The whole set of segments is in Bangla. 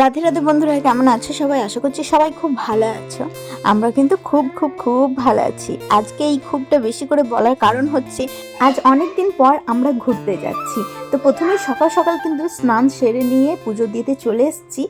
রাধে রাধে বন্ধুরা, কেমন আছো সবাই? আশা করছি সবাই খুব ভালো আছো। আমরা কিন্তু খুব খুব খুব ভালো আছি। আজকে এই খুবটা বেশি করে বলার কারণ হচ্ছে, আজ অনেক দিন পর আমরা ঘুরতে যাচ্ছি। তো প্রথমে সকাল সকাল কিন্তু স্নান সেরে নিয়ে পুজো দিতে চলে এসেছি।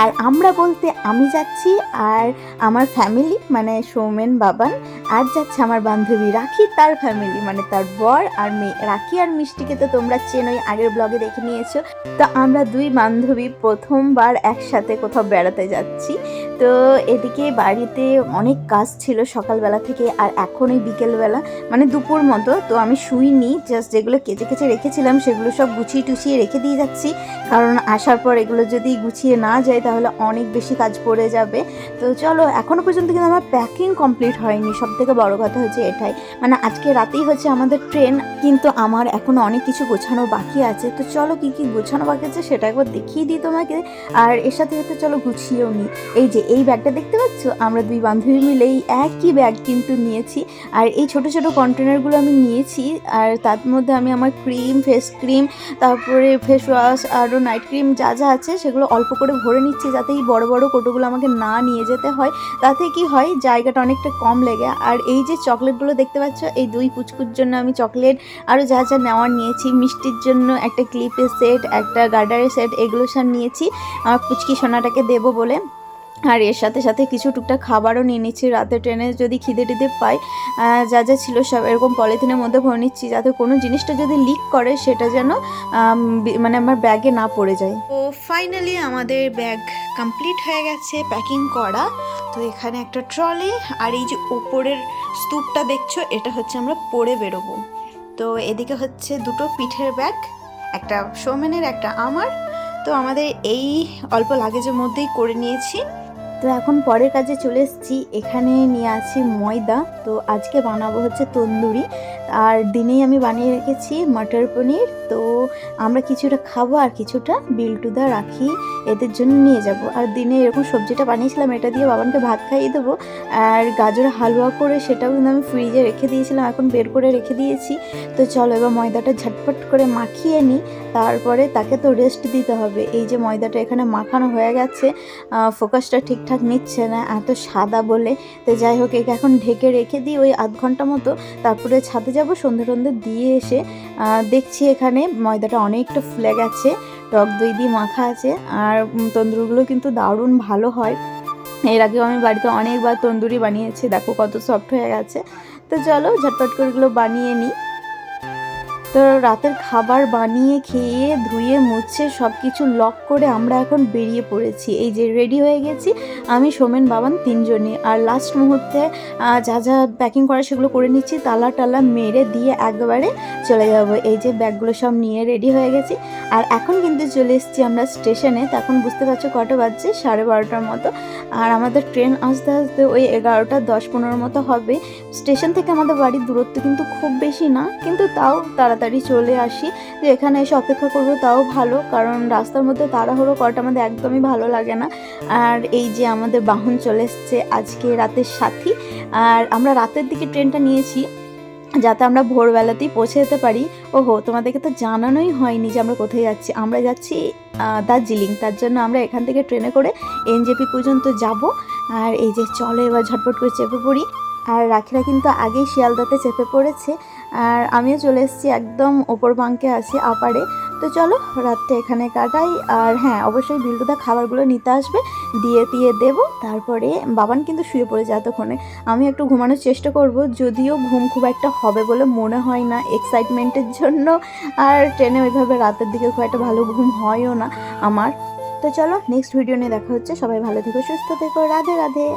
আর আমরা বলতে আমি যাচ্ছি আর আমার ফ্যামিলি মানে সৌমেন বাবান, আর যাচ্ছে আমার বান্ধবী রাখি, তার ফ্যামিলি মানে তার বর আর মেয়ে। রাখি আর মিষ্টিকে তো তোমরা চেনোই, আগের ব্লগে দেখে নিয়েছো। তো আমরা দুই বান্ধবী প্রথমবার একসাথে কোথাও বেড়াতে যাচ্ছি। তো এদিকে বাড়িতে অনেক কাজ ছিল সকালবেলা থেকে, আর এখন এই বিকেলবেলা মানে দুপুর মতো। তো আমি শুইনি জাস্ট যেগুলো কেচে কেচে রেখেছিলাম, সেগুলো সব গুছিয়ে টুছিয়ে রেখে দিয়ে যাচ্ছি। কারণ আসার পর এগুলো যদি গুছিয়ে না যায় তাহলে অনেক বেশি কাজ পড়ে যাবে। তো চলো এখনও পর্যন্ত কিন্তু আমার প্যাকিং কমপ্লিট হয়নি। সব থেকে বড় কথা হচ্ছে এটাই। মানে আজকে রাতেই হচ্ছে আমাদের ট্রেন কিন্তু আমার এখনও অনেক কিছু গোছানো বাকি আছে। তো চলো কি কি গোছানো বাকি আছে সেটা একবার দেখিয়ে দিই তোমাকে। আর এর সাথে সাথে চলো গুছিয়েও নিই। এই যে, এই ব্যাগটা দেখতে পাচ্ছ? আমরা দুই বান্ধবী মিলে এই একই ব্যাগ কিন্তু নিয়েছি। আর এই ছোট ছোট কন্টেনারগুলো আমি নিয়েছি। আর তার মধ্যে আমি আমার ক্রিম ফেস ক্রিম তারপরে ফেস ওয়াশ আরও নাইট ক্রিম যা যা আছে সেগুলো অল্প করে ভরে নিচ্ছি যাতে এই বড় বড় কোটোগুলো আমাকে না নিয়ে যেতে হয়। তাতে কি হয়, জায়গাটা অনেকটা কম লেগে। আর এই যে চকলেটগুলো দেখতে পাচ্ছ, এই দুই পুচকুর জন্য আমি চকলেট আরও যা যা নেওয়ার নিয়েছি, মিষ্টির জন্য একটা ক্লিপের সেট একটা গার্ডারের সেট এগুলো সব নিয়েছি। আমার পুচকি সোনাটাকে দেবো বলে। আর এর সাথে সাথে কিছু টুকটাক খাবারও নিয়ে নিচ্ছি। রাতে ট্রেনে যদি খিদে টিদে পাই যা যা ছিল সব এরকম পলিথিনের মধ্যে ভরে নিচ্ছি যাতে কোনো জিনিসটা যদি লিক করে, সেটা যেন মানে আমার ব্যাগে না পড়ে যায়। তো ফাইনালি আমাদের ব্যাগ কমপ্লিট হয়ে গেছে প্যাকিং করা। তো এখানে একটা ট্রলি আর এই যে ওপরের স্তূপটা দেখছ, এটা হচ্ছে আমরা পরে বেরোবো। তো এদিকে হচ্ছে দুটো পিঠের ব্যাগ একটা সৌমেনের একটা আমার। তো আমাদের এই অল্প লাগেজের মধ্যেই করে নিয়েছি। তো এখন পরের কাজে চলে এসেছি। এখানে নিয়ে আছি ময়দা। তো আজকে বানাবো হচ্ছে তন্দুরি। আর দিনেই আমি বানিয়ে রেখেছি মটর পনির। তো আমরা কিছুটা খাব আর কিছুটা বিলটুদা রাখি, এদের জন্য নিয়ে যাব। আর দিনে এরকম সবজিটা বানিয়েছিলাম, এটা দিয়ে বাবানকে ভাত খাইয়ে দেবো। আর গাজর হালুয়া করে সেটাও কিন্তু আমি ফ্রিজে রেখে দিয়েছিলাম, এখন বের করে রেখে দিয়েছি। তো চলো এবার ময়দাটা ঝটপট করে মাখিয়ে নিই তারপরে তাকে তো রেস্ট দিতে হবে। এই যে ময়দাটা এখানে মাখানো হয়ে গেছে ফোকাসটা ঠিকঠাক নিচ্ছে না, এত সাদা বলে। তো যাই হোক, একে এখন ঢেকে রেখে দিই ওই আধ ঘণ্টা মতো, তারপরে ছাদে যাব সন্ধে সন্ধে দিয়ে এসে দেখছি এখানে ময়দাটা অনেকটা ফুলে গেছে, টক দই দিয়ে মাখা আছে, আর তন্দুরগুলো কিন্তু দারুণ ভালো হয়। এর আগেও আমি বাড়িতে অনেকবার তন্দুরি বানিয়েছি, দেখো কত সফট হয়ে গেছে। তো চলো, ঝটপট করে এগুলো বানিয়ে নিই। তো রাতের খাবার বানিয়ে খেয়ে, ধুয়ে, মুছে সব কিছু লক করে আমরা এখন বেরিয়ে পড়েছি। এই যে রেডি হয়ে গেছি, আমি, সোমেন, বাবান তিনজনই। আর লাস্ট মুহূর্তে যা যা প্যাকিং করা সেগুলো করে নিচ্ছি, তালা টালা মেরে দিয়ে একবারে চলে যাব। এই যে ব্যাগগুলো সব নিয়ে রেডি হয়ে গেছি। আর এখন কিন্তু চলে এসেছি আমরা স্টেশনে তখন বুঝতে পারছ কটা বাজছে, সাড়ে বারোটার মতো। আর আমাদের ট্রেন আসতে আসতে ওই এগারোটা দশ পনেরোর মতো হবে। স্টেশন থেকে আমাদের বাড়ির দূরত্ব কিন্তু খুব বেশি না, কিন্তু তাও তাড়াতাড়ি চলে আসি। যে এখানে এসে অপেক্ষা করব তাও ভালো, কারণ রাস্তার মধ্যে তাড়াহুড়ো করাটা আমাদের একদমই ভালো লাগে না। আর এই যে আমাদের বাহন চলে এসছে আজকে রাতের সাথী। আর আমরা রাতের দিকে ট্রেনটা নিয়েছি। যাতে আমরা ভোরবেলাতেই পৌঁছে যেতে পারি। ওহো, তোমাদেরকে তো জানানোই হয়নি যে আমরা কোথায় যাচ্ছি। আমরা যাচ্ছি দার্জিলিং। তার জন্য আমরা এখান থেকে ট্রেনে করে এনজেপি পর্যন্ত যাব। আর এই যে চলো এবার ঝটপট করে চেপে পড়ি। আর রাখিরা কিন্তু আগেই শিয়ালদাতে চেপে পড়েছে। আর আমিও চলে এসেছি একদম ওপর বাঙ্কে আছি আপারে তো চলো, রাতটা এখানে কাটাই। আর হ্যাঁ অবশ্যই বিল্টুদা খাবারগুলো নিতে আসবে। দিয়ে দিয়ে দেব, তারপরে বাবান কিন্তু শুয়ে পড়ে যায় এতক্ষণে। আমি একটু ঘুমানোর চেষ্টা করব, যদিও ঘুম খুব একটা হবে বলে মনে হয় না এক্সাইটমেন্টের জন্য। আর ট্রেনে ওইভাবে রাতের দিকে খুব একটা ভালো ঘুম হয়ও না আমার। তো চলো নেক্সট ভিডিও নিয়ে দেখা হচ্ছে। সবাই ভালো থেকো, সুস্থ থেকো। রাধে রাধে।